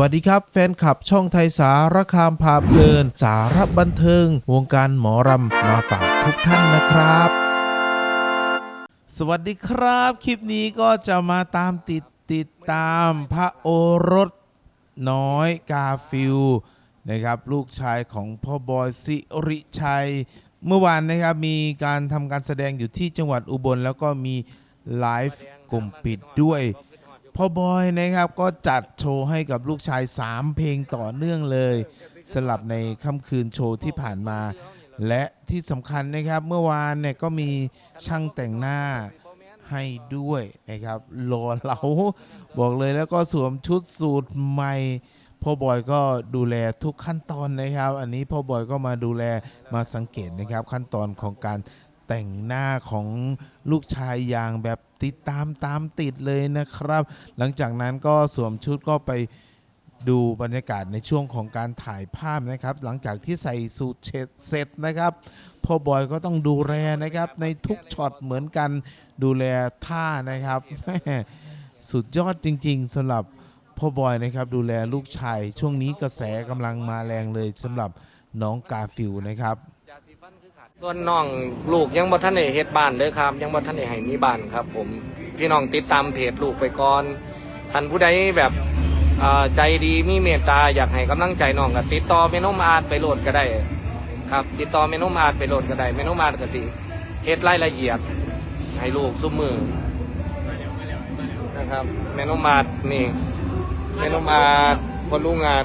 วัสดีครับ แฟนคลับช่องไทยสารคามพาเพลิน สารบันเทิง วงการหมอรำมาฝากทุกท่านนะครับ สวัสดีครับ คลิปนี้ก็จะมาตามติดติดตามพระโอรสน้อยกาฟิลนะครับลูกชายของพ่อบอยสิริชัย เมื่อวานนะครับมีการทำการแสดงอยู่ที่จังหวัดอุบลแล้วก็มีไลฟ์กลุ่มปิดด้วย พ่อบอยนะครับก็จัดโชว์ให้กับลูกชาย 3 เพลงต่อเนื่องเลย สลับในค่ำคืนโชว์ที่ผ่านมา และที่สำคัญนะครับเมื่อวานเนี่ยก็มีช่างแต่งหน้าให้ด้วยนะครับรอเราบอกเลยแล้วก็สวมชุดสูทใหม่พ่อบอยก็ดูแลทุกขั้นตอนนะครับ อันนี้พ่อบอยก็มาดูแลมาสังเกตนะครับขั้นตอนของการ แต่งหน้าของลูกชายอย่างแบบติดตามตามติดเลยนะครับ หลังจากนั้นก็สวมชุดก็ไปดูบรรยากาศในช่วงของการถ่ายภาพนะครับ หลังจากที่ใส่สูทเสร็จนะครับพ่อบอยก็ต้องดูแลนะครับในทุกช็อตเหมือนกันดูแลท่านะครับ สุดยอดจริงๆสำหรับพ่อบอยนะครับดูแลลูกชาย ช่วงนี้กระแสกำลังมาแรงเลยสำหรับน้องกาฟิลนะครับ ส่วนน้องลูกยังบ่ทันได้เฮ็ดบ้านเด้อครับ ยังบ่ทันได้ให้มีบ้านครับ ผมพี่น้องติดตามเพจลูกไปก่อนท่านผู้ใดแบบเอ่อใจดีมีเมตตาอยากให้กำลังใจน้องก็ติดต่อเมนูมาอาร์ตไปโหลดก็ได้ ครับ ติดต่อเมนูมาอาร์ตไปโหลดก็ได้เมนูมาอาร์ตก็สิเฮ็ดรายละเอียดให้ลูกซุมมือนะครับเมนูมาอาร์ตนี่เมนูมาอาร์ตคนลุงอาร์